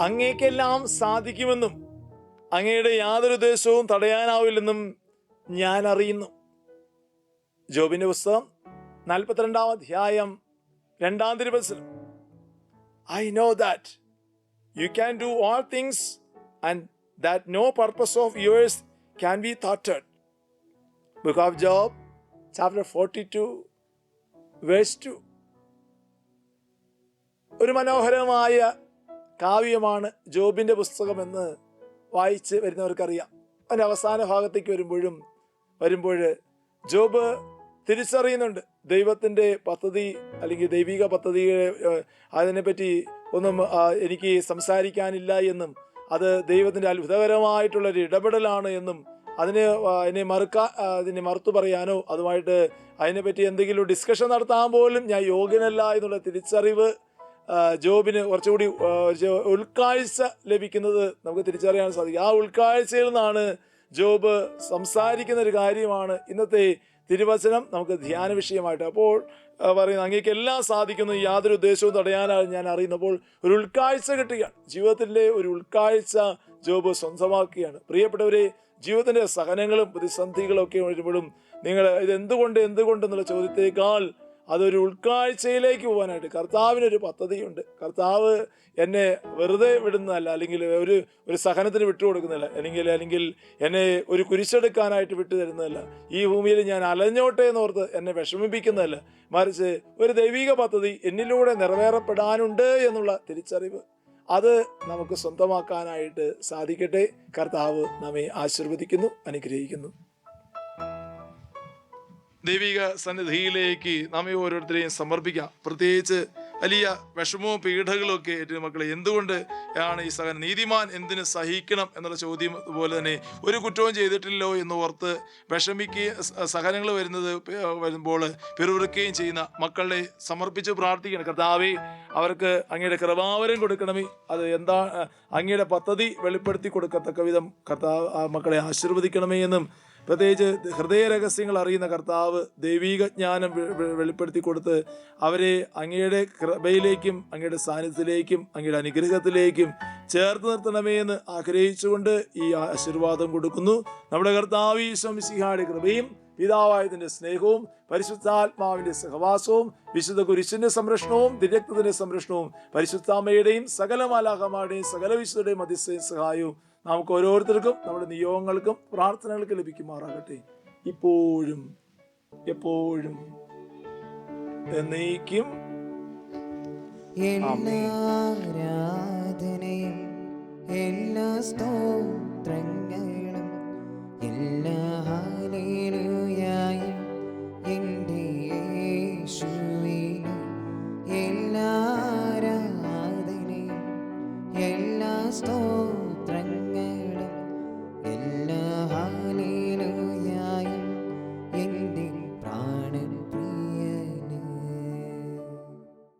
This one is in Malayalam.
അങ്ങേക്കെല്ലാം സാധിക്കുമെന്നും അങ്ങയുടെ യാതൊരു ഉദ്ദേശവും തടയാനാവില്ലെന്നും ഞാൻ അറിയുന്നു. ജോബിന്റെ പുസ്തകം നാൽപ്പത്തിരണ്ടാം അധ്യായം രണ്ടാം തിരുവത്സരം I know that you can do all things and that no purpose of yours can be തോട്ടഡ് book of Job chapter forty two verse two ഒരു മനോഹരമായ കാവ്യമാണ് ജോബിന്റെ പുസ്തകമെന്ന് വായിച്ച് വരുന്നവർക്കറിയാം. അതിന്റെ അവസാന ഭാഗത്തേക്ക് വരുമ്പോഴും വരുമ്പോൾ ജോബ് തിരിച്ചറിയുന്നുണ്ട്. ദൈവത്തിന്റെ പദ്ധതി അല്ലെങ്കിൽ ദൈവിക പദ്ധതിയെ അതിനെപ്പറ്റി ഒന്നും എനിക്ക് സംസാരിക്കാനില്ല എന്നും അത് ദൈവത്തിന്റെ അത്ഭുതകരമായിട്ടുള്ളൊരു ഇടപെടലാണ് എന്നും അതിനെ അതിനെ മറുക്കാ അതിനെ മറുത്തു പറയാനോ അതുമായിട്ട് അതിനെപ്പറ്റി എന്തെങ്കിലും ഡിസ്കഷൻ നടത്താൻ പോലും ഞാൻ യോഗ്യനല്ല എന്നുള്ള തിരിച്ചറിവ് ജോബിന് കുറച്ചുകൂടി ഉൾക്കാഴ്ച ലഭിക്കുന്നത് നമുക്ക് തിരിച്ചറിയാൻ സാധിക്കും. ആ ഉൾക്കാഴ്ചയിൽ നിന്നാണ് ജോബ് സംസാരിക്കുന്ന ഒരു കാര്യമാണ് ഇന്നത്തെ തിരുവചനം നമുക്ക് ധ്യാന വിഷയമായിട്ട്. അപ്പോൾ പറയുന്നത് പറയുന്നു അങ്ങേക്ക് എല്ലാം സാധിക്കുന്നു. യാതൊരു ഉദ്ദേശവും തടയാനാണ് ഞാൻ അറിയുന്നപ്പോൾ ഒരു ഉൾക്കാഴ്ച കിട്ടുകയാണ്. ജീവിതത്തിന്റെ ഒരു ഉൾക്കാഴ്ച ജോബ് സ്വന്തമാക്കുകയാണ്. പ്രിയപ്പെട്ടവരെ ജീവിതത്തിന്റെ സഹനങ്ങളും പ്രതിസന്ധികളും ഒക്കെ വരുമ്പോഴും നിങ്ങൾ ഇത് എന്തുകൊണ്ട് എന്തുകൊണ്ട് എന്നുള്ള ചോദ്യത്തേക്കാൾ അതൊരു ഉൾക്കാഴ്ചയിലേക്ക് പോകാനായിട്ട്. കർത്താവിനൊരു പദ്ധതിയുണ്ട്. കർത്താവ് എന്നെ വെറുതെ വിടുന്നതല്ല അല്ലെങ്കിൽ ഒരു ഒരു സഹനത്തിന് വിട്ടുകൊടുക്കുന്നില്ല അല്ലെങ്കിൽ അല്ലെങ്കിൽ എന്നെ ഒരു കുരിശെടുക്കാനായിട്ട് വിട്ടു തരുന്നതല്ല. ഈ ഭൂമിയിൽ ഞാൻ അലഞ്ഞോട്ടെ എന്നോർത്ത് എന്നെ വിഷമിപ്പിക്കുന്നതല്ല. മറിച്ച് ഒരു ദൈവിക പദ്ധതി എന്നിലൂടെ നിറവേറപ്പെടാനുണ്ട് എന്നുള്ള തിരിച്ചറിവ്. അത് നമുക്ക് സ്വന്തമാക്കാനായിട്ട് സാധിക്കട്ടെ. കർത്താവ് നമ്മെ ആശീർവദിക്കുന്നു അനുഗ്രഹിക്കുന്നു. ദൈവിക സന്നിധിയിലേക്ക് നമ്മെ ഓരോരുത്തരെയും സമർപ്പിക്കാം. പ്രത്യേകിച്ച് വലിയ വിഷമവും പീഡകളും ഒക്കെ ഏറ്റവും മക്കളെ എന്തുകൊണ്ട് ആണ് ഈ സഹന നീതിമാൻ എന്തിനു സഹിക്കണം എന്നുള്ള ചോദ്യം പോലെ തന്നെ ഒരു കുറ്റവും ചെയ്തിട്ടില്ലല്ലോ എന്ന് ഓർത്ത് വിഷമിക്കുകയും സഹനങ്ങൾ വരുന്നത് വരുമ്പോൾ പിറുവിറുക്കുകയും ചെയ്യുന്ന മക്കളെ സമർപ്പിച്ച് പ്രാർത്ഥിക്കണം. കർത്താവെ അവർക്ക് അങ്ങയുടെ കൃപാവരം കൊടുക്കണമേ. അത് എന്താ അങ്ങയുടെ പദ്ധതി വെളിപ്പെടുത്തി കൊടുക്കത്തക്ക വിധം കർത്താവ് മക്കളെ ആശീർവദിക്കണമേ എന്നും പ്രത്യേകിച്ച് ഹൃദയ രഹസ്യങ്ങൾ അറിയുന്ന കർത്താവ് ദൈവീക ജ്ഞാനം വെളിപ്പെടുത്തി കൊടുത്ത് അവരെ അങ്ങയുടെ കൃപയിലേക്കും അങ്ങയുടെ സാന്നിധ്യത്തിലേക്കും അങ്ങയുടെ അനുഗ്രഹത്തിലേക്കും ചേർത്ത് നിർത്തണമേ എന്ന് ആഗ്രഹിച്ചുകൊണ്ട് ഈ ആശീർവാദം കൊടുക്കുന്നു. നമ്മുടെ കർത്താവ് ഈശ്വംസിഹായുടെ കൃപയും പിതാവായതിന്റെ സ്നേഹവും പരിശുദ്ധാത്മാവിന്റെ സഹവാസവും വിശുദ്ധ കുരിശിന്റെ സംരക്ഷണവും ദിരക്തത്തിന്റെ സംരക്ഷണവും പരിശുദ്ധാമ്മയുടെയും സകല മാലാഹമാരുടെയും സകല വിശുദ്ധയുടെയും അതിശയ സഹായവും നമുക്ക് ഓരോരുത്തർക്കും നമ്മുടെ നിയോഗങ്ങൾക്കും പ്രാർത്ഥനകൾക്ക് ലഭിക്കുമാറാകട്ടെ. ഇപ്പോഴും എപ്പോഴും എന്നേക്കും. ആരാധനയും എല്ലാ സ്തോത്രങ്ങളും എല്ലാ ഹാലേലുയായും എന്റെ യേശുവിനും എല്ലാ ആരാധനയും എല്ലാ സ്തോത്ര